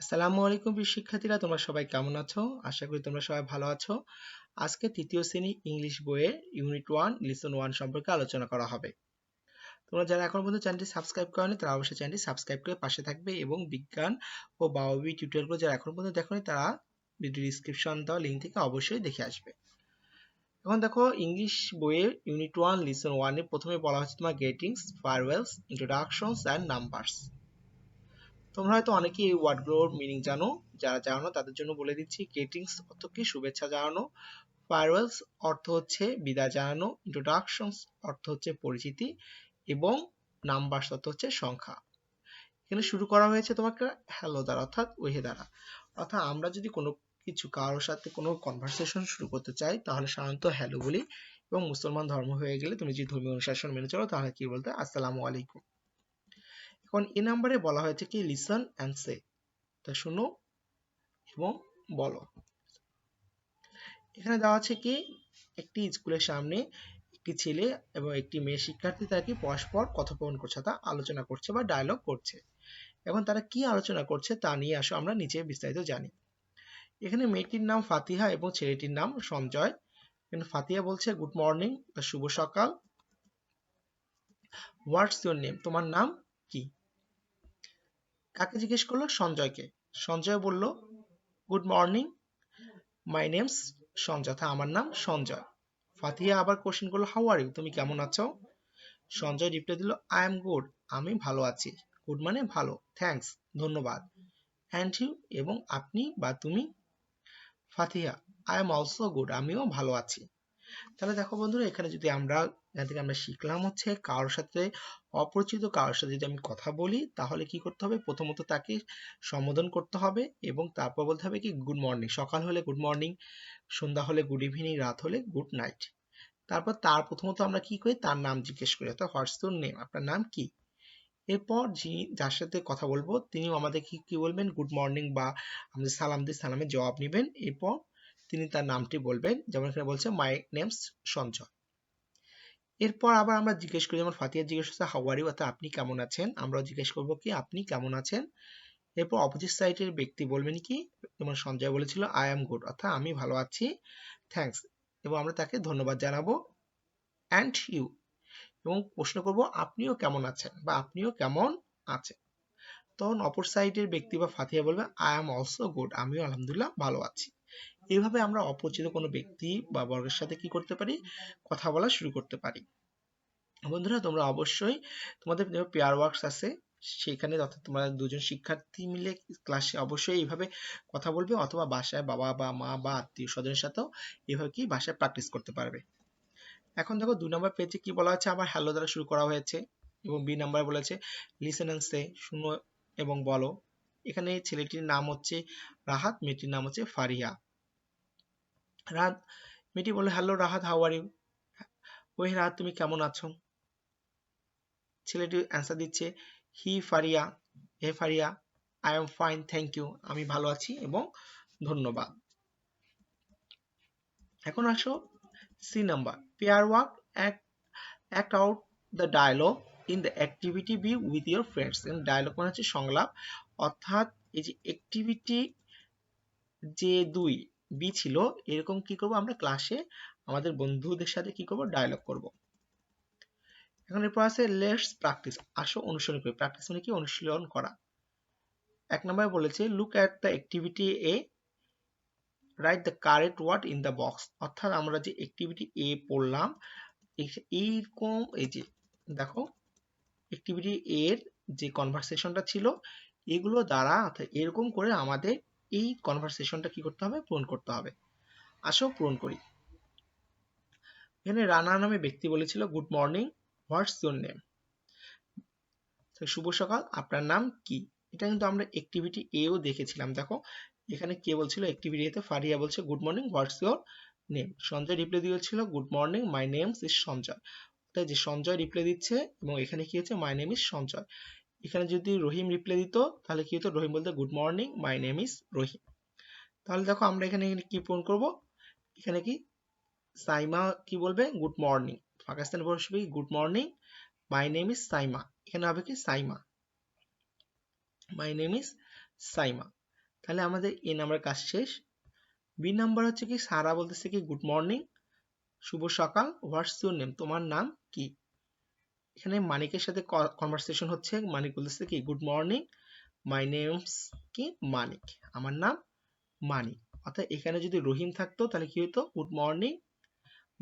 আসসালামু আলাইকুম প্রিয় শিক্ষার্থীরা, তোমরা সবাই কেমন আছো? আশা করি তোমরা সবাই ভালো আছো। আজকে তৃতীয় শ্রেণি ইংলিশ বইয়ের ইউনিট ওয়ান লিসন ওয়ান সম্পর্কে আলোচনা করা হবে। তোমরা যারা এখন পর্যন্ত চ্যানেলটি সাবস্ক্রাইব করনি, তারা অবশ্যই চ্যানেলটি সাবস্ক্রাইব করে পাশে থাকবে এবং বিজ্ঞান ও বায়োবি টিউটোরিয়ালগুলো যারা এখন পর্যন্ত দেখোনি, তারা ভিডিও ডিসক্রিপশন দেওয়া লিঙ্ক থেকে অবশ্যই দেখে আসবে। এখন দেখো, ইংলিশ বইয়ের ইউনিট ওয়ান লিসন ওয়ানে প্রথমে বলা হচ্ছে তোমার greetings farewells introductions and numbers তোমরা হয়তো অনেকে এই ওয়ার্ডগুলোর মিনিং জানো, যারা জানো তাদের জন্য বলে দিচ্ছি গ্রিটিংস অর্থ কি? শুভেচ্ছা জানানো। ফারওয়েলস অর্থ হচ্ছে বিদায় জানানো। ইন্ট্রোডাকশনস অর্থ হচ্ছে পরিচিতি। এবং নাম্বারস অর্থ হচ্ছে সংখ্যা। এখানে শুরু করা হয়েছে তোমাকে হ্যালো দ্বারা, অর্থাৎ ওহে দ্বারা। অর্থাৎ আমরা যদি কোনো কিছু কারোর সাথে কোনো কনভারসেশন শুরু করতে চাই, তাহলে সাধারণত হ্যালো বলি। এবং মুসলমান ধর্ম হয়ে গেলে তুমি যদি ধর্মীয় অনুশাসন মেনে চলো, তাহলে কি বলতে? আসসালামু আলাইকুম। এখন এ নাম্বারে বলা হয়েছে কি লিসন অ্যান্ড সে তা শুনো এবং বলো। এখানে দেওয়া আছে কি, একটি স্কুলের সামনে একটি ছেলে এবং একটি মেয়ে শিক্ষার্থী তাকে পরস্পর কথোপকথন করছে, তা আলোচনা করছে বা ডায়লগ করছে। এখন তারা কি আলোচনা করছে তা নিয়ে আসো, আমরা নিচে বিস্তারিত জানি। এখানে মেয়েটির নাম ফাতিহা এবং ছেলেটির নাম সঞ্জয়। এখানে ফাতিহা বলছে গুড মর্নিং বা শুভ সকাল। হোয়াটস ইউর নেম তোমার নাম কি? কাকে জিজ্ঞেস করল? সঞ্জয়কে। সঞ্জয় বলল, good morning, my name's Sanjay. আমার নাম সঞ্জয়। ফাতিহা আবার কোশ্চেন করল, হাউ আর ইউ? তুমি কেমন আছো? সঞ্জয় রিপ্লাই দিল, আই এম গুড, আমি ভালো আছি। গুড মানে ভালো, থ্যাঙ্কস, ধন্যবাদ। And you? এবং আপনি বা তুমি? Fatiha I am also good, আমিও ভালো আছি। তাহলে দেখো বন্ধুরা, এখানে যদি আমরা এখান থেকে আমরা শিখলাম হচ্ছে কারোর সাথে, অপরিচিত কারোর সাথে যদি আমি কথা বলি, তাহলে কি করতে হবে? প্রথমত তাকে সম্বোধন করতে হবে এবং তারপর বলতে হবে কি গুড মর্নিং সকাল হলে গুড মর্নিং সন্ধ্যা হলে গুড ইভিনিং রাত হলে গুড নাইট তারপর তার প্রথমত আমরা কি করি? তার নাম জিজ্ঞেস করি। অর্থাৎ হোয়াটস ইউর নেম? আপনার নাম কি? এরপর যিনি, যার সাথে কথা বলব, তিনিও আমাদের কি কি বলবেন? গুড মর্নিং বা আমাদের সালাম দিয়ে সালামের জবাব নেবেন। এরপর তিনি তার নামটি বলবেন। যেমন এখানে বলছে মাই নেমস সঞ্জয়। এরপর আবার আমরা জিজ্ঞেস করি, যেমন ফাতিয়া জিজ্ঞেস করছে ইউ অর্থাৎ আপনি কেমন আছেন? আমরাও জিজ্ঞেস করব কি, আপনি কেমন আছেন? এরপর অপোজিট সাইডের ব্যক্তি বলবেন কি যেমন সঞ্জয় বলেছিল আই এম গুড অর্থাৎ আমি ভালো আছি থ্যাঙ্কস এবং আমরা তাকে ধন্যবাদ জানাব অ্যান্ড ইউ এবং প্রশ্ন করব, আপনিও কেমন আছেন? বা, আপনিও কেমন আছেন? তখন অপর সাইডের ব্যক্তি বা ফাতিয়া বলবে আই এম অলসো গুড আমিও আলহামদুলিল্লাহ ভালো আছি। এইভাবে আমরা অপরিচিত কোনো ব্যক্তি বা বর্গের সাথে কি করতে পারি? কথা বলা শুরু করতে পারি। বন্ধুরা, তোমরা অবশ্যই তোমাদের পেয়ার ওয়ার্কস আছে, সেখানে অর্থাৎ তোমরা দুজন শিক্ষার্থী মিলে ক্লাসে অবশ্যই এইভাবে কথা বলবে অথবা বাসায় বাবা বা মা বা আত্মীয় স্বজনের সাথেও এইভাবে কি বাসায় প্র্যাকটিস করতে পারবে। এখন দেখো দুই নম্বর পেজে কি বলা হচ্ছে আবার হ্যালো দ্বারা শুরু করা হয়েছে এবং বি নাম্বার বলেছে লিসেন অ্যান্ড সে শুনো এবং বলো। এখানে ছেলেটির নাম হচ্ছে রাহাত, মেয়েটির নাম হচ্ছে ফারিয়া রাত, মেয়েটি বলে hello Rahat how are Rahat তুমি কেমন আছো? ছেলেটি অ্যান্সার দিচ্ছে, hi Faria, hey Faria I am fine thank you আমি ভালো আছি এবং ধন্যবাদ। এখন আসো C number pair work act out the dialogue in the activity B with your friends dialogue মানে হচ্ছে সংলাপ, অর্থাৎ এই যে অ্যাক্টিভিটি যে দুই বি ছিল, এরকম কি করব? আমরা ক্লাসে আমাদের বন্ধুদের সাথে কি করব? ডায়লগ করব। এখন এরপর আছে লেটস প্র্যাকটিস আসো, অনুশীলন করি। প্র্যাকটিস মানে কি? অনুশীলন করা। এক নম্বরে বলেছে look at the activity A write the correct word in the box অর্থাৎ আমরা যে অ্যাক্টিভিটি এ পড়লাম এইরকম, এই যে, দেখো অ্যাক্টিভিটি এর যে কনভারসেশনটা ছিল, এগুলো দ্বারা, অর্থাৎ এরকম করে আমাদের এই কনভারসেশনটা কি করতে হবে? পূরণ করতে হবে। আসো, পূরণ করি। এখানে রানা নামে ব্যক্তি বলেছিল good morning what's your name শুভ সকাল, আপনার নাম কি? এটা কিন্তু আমরা অ্যাক্টিভিটি এও দেখেছিলাম। দেখো, এখানে কে বলছিল? অ্যাক্টিভিটি এতে ফারিয়া বলছে good morning what's your name Sanjay reply দিয়েছিল good morning my name's is Sanjay. তাই যে সঞ্জয় রিপ্লাই দিচ্ছে, এবং এখানে কি হচ্ছে? My name is Sanjay. এখানে যদি রহিম রিপ্লাই দিত, তাহলে কি হতো? রহিম বলতে good morning my name is Rahim. তাহলে দেখো আমরা এখানে কি পূরণ করব? এখানে কি? সাইমা কি বলবে? গুড মর্নিং পাকিস্তান বসবে good morning my name is Saima. এখানে হবে কি? Saima. My name is Saima. তাহলে আমাদের এ নাম্বার কাজ শেষ। বি নাম্বার হচ্ছে কি? সারা বলতেছে কি গুড মর্নিং শুভ সকাল, হোয়াটস ইউর নেম? তোমার নাম কি? এখানে মানিকের সাথে কনভারসেশন হচ্ছে। মানিক বলতেছে কি গুড মর্নিং মাই নেমস কি? মানিক। আমার নাম মানিক। অর্থাৎ এখানে যদি রহিম থাকতো, তাহলে কি হতো good morning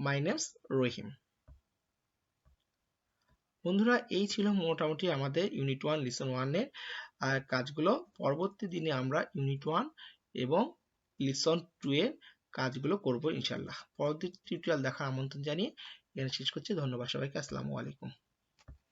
my name's Rahim. বন্ধুরা, এই ছিল মোটামুটি আমাদের ইউনিট ওয়ান লিসন ওয়ানের কাজগুলো। পরবর্তী দিনে আমরা ইউনিট ওয়ান এবং লিসন টু এর কাজগুলো করব ইনশাল্লাহ পরবর্তী টিউটোরিয়াল দেখার আমন্ত্রণ জানিয়ে এখানে শেষ করছি। ধন্যবাদ সবাইকে। আসসালামু আলাইকুম।